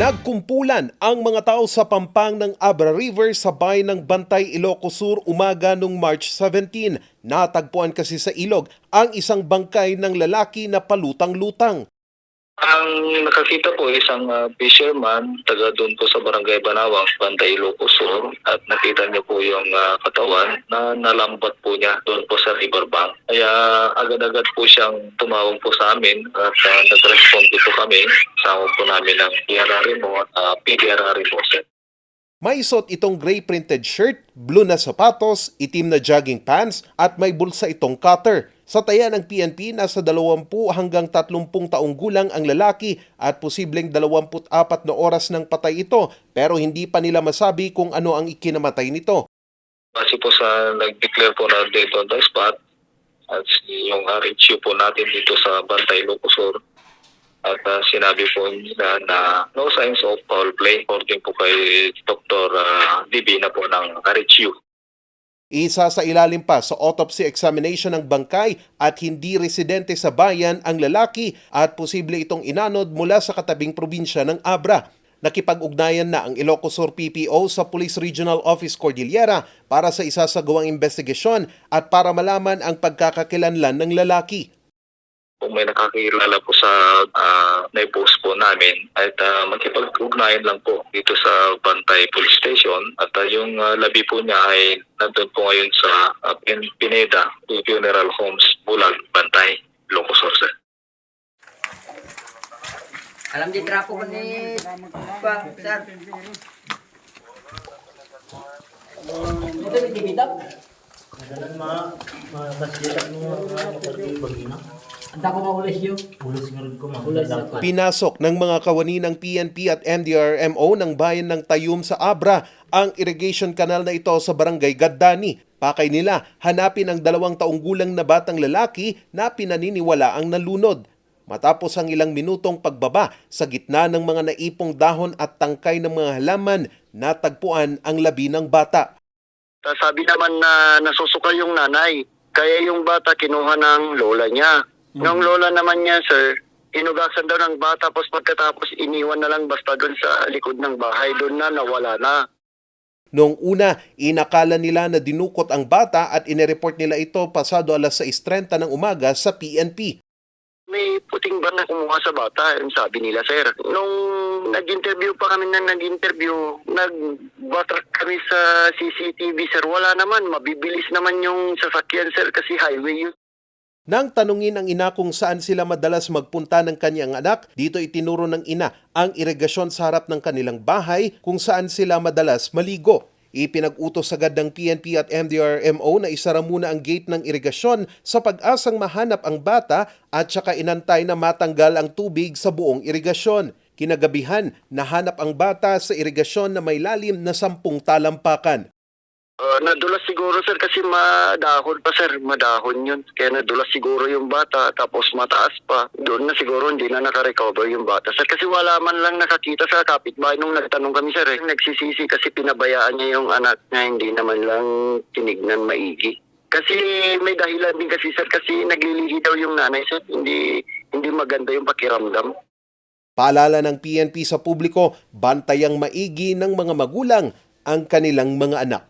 Nagkumpulan ang mga tao sa pampang ng Abra River sa bayan ng Bantay, Ilocos Sur umaga noong March 17. Natagpuan kasi sa ilog ang isang bangkay ng lalaki na palutang-lutang. Ang nakakita po isang ah, fisherman taga doon po sa Barangay Banawang, Bantay, Ilocos at nakita niyo po yung ah, katawan na nalambat po niya doon po sa riverbank. Kaya agad-agad po siyang tumawag po sa amin at ah, nag-respond po kami. Sama po namin ng PRR mo at uh, PDRR mo. May suot itong gray printed shirt, blue na sapatos, itim na jogging pants at may bulsa itong cutter. Sa taya ng PNP, nasa 20 hanggang 30 taong gulang ang lalaki at posibleng 24 na oras ng patay ito pero hindi pa nila masabi kung ano ang ikinamatay nito. Kasi po sa nag-declare po na dead on the spot at yung RHU po natin dito sa Bantay, Ilocos Sur at ah, sinabi po nila na no signs of foul play according po kay Dr. ah, DB na po ng RHU. Isa sa ilalim pa sa autopsy examination ng bangkay at hindi residente sa bayan ang lalaki at posible itong inanod mula sa katabing probinsya ng Abra. Nakipag-ugnayan na ang Ilocos Sur PPO sa Police Regional Office Cordillera para sa isasagawang investigasyon at para malaman ang pagkakakilanlan ng lalaki. Kung may nakakilala po sa uh, na-post po namin at uh, makipag-ugnayan lang po dito sa Bantay Police Station at ah, yung ah, labi po niya ay nandun po ngayon sa ah, Pin- Pineda Funeral Homes, Bulag, Bantay, Ilocos Sur. sir. Alam di trapo ko ni pa, sir. Ito yung tibitap. Madalang ma, makasiyak mo mga kapatid bagina. Anda ko maulis yun. Ulos nga rin ko mga Ulos. Pinasok ng mga kawani ng PNP at MDRMO ng bayan ng Tayum sa Abra ang irrigation canal na ito sa barangay Gaddani. Pakay nila hanapin ang dalawang taong gulang na batang lalaki na pinaniniwala ang nalunod. Matapos ang ilang minutong pagbaba sa gitna ng mga naipong dahon at tangkay ng mga halaman, natagpuan ang labi ng bata. Ta- Sabi naman na nasusuka yung nanay. Kaya yung bata kinuha ng lola niya. Yung lola naman niya, sir, inugasan daw ng bata tapos pagkatapos iniwan na lang basta doon sa likod ng bahay. Doon na nawala na. Noong una, inakala nila na dinukot ang bata at inireport nila ito pasado alas 6.30 ng umaga sa PNP. May puting ba na kumuha sa bata? Yung sabi nila, sir. Nung nag-interview pa kami na nag-interview, nag-batrack kami sa CCTV, sir. Wala naman. Mabibilis naman yung sasakyan, sir, kasi highway yun. Nang tanungin ang ina kung saan sila madalas magpunta ng kanyang anak, dito itinuro ng ina ang irigasyon sa harap ng kanilang bahay kung saan sila madalas maligo. Ipinag-utos agad ng PNP at MDRMO na isara muna ang gate ng irigasyon sa pag-asang mahanap ang bata at saka inantay na matanggal ang tubig sa buong irigasyon. Kinagabihan, nahanap ang bata sa irigasyon na may lalim na sampung talampakan. Uh, nadulas siguro sir kasi madahon pa sir, madahon yun. Kaya nadulas siguro yung bata tapos mataas pa. Doon na siguro hindi na nakarecover yung bata sir. Kasi wala man lang nakakita sa kapitbahay nung nagtanong kami sir. Eh. Nagsisisi kasi pinabayaan niya yung anak niya hindi naman lang tinignan maigi. Kasi may dahilan din kasi sir kasi naglilihi daw yung nanay sir. Hindi hindi maganda yung pakiramdam. Paalala ng PNP sa publiko, bantayang maigi ng mga magulang ang kanilang mga anak.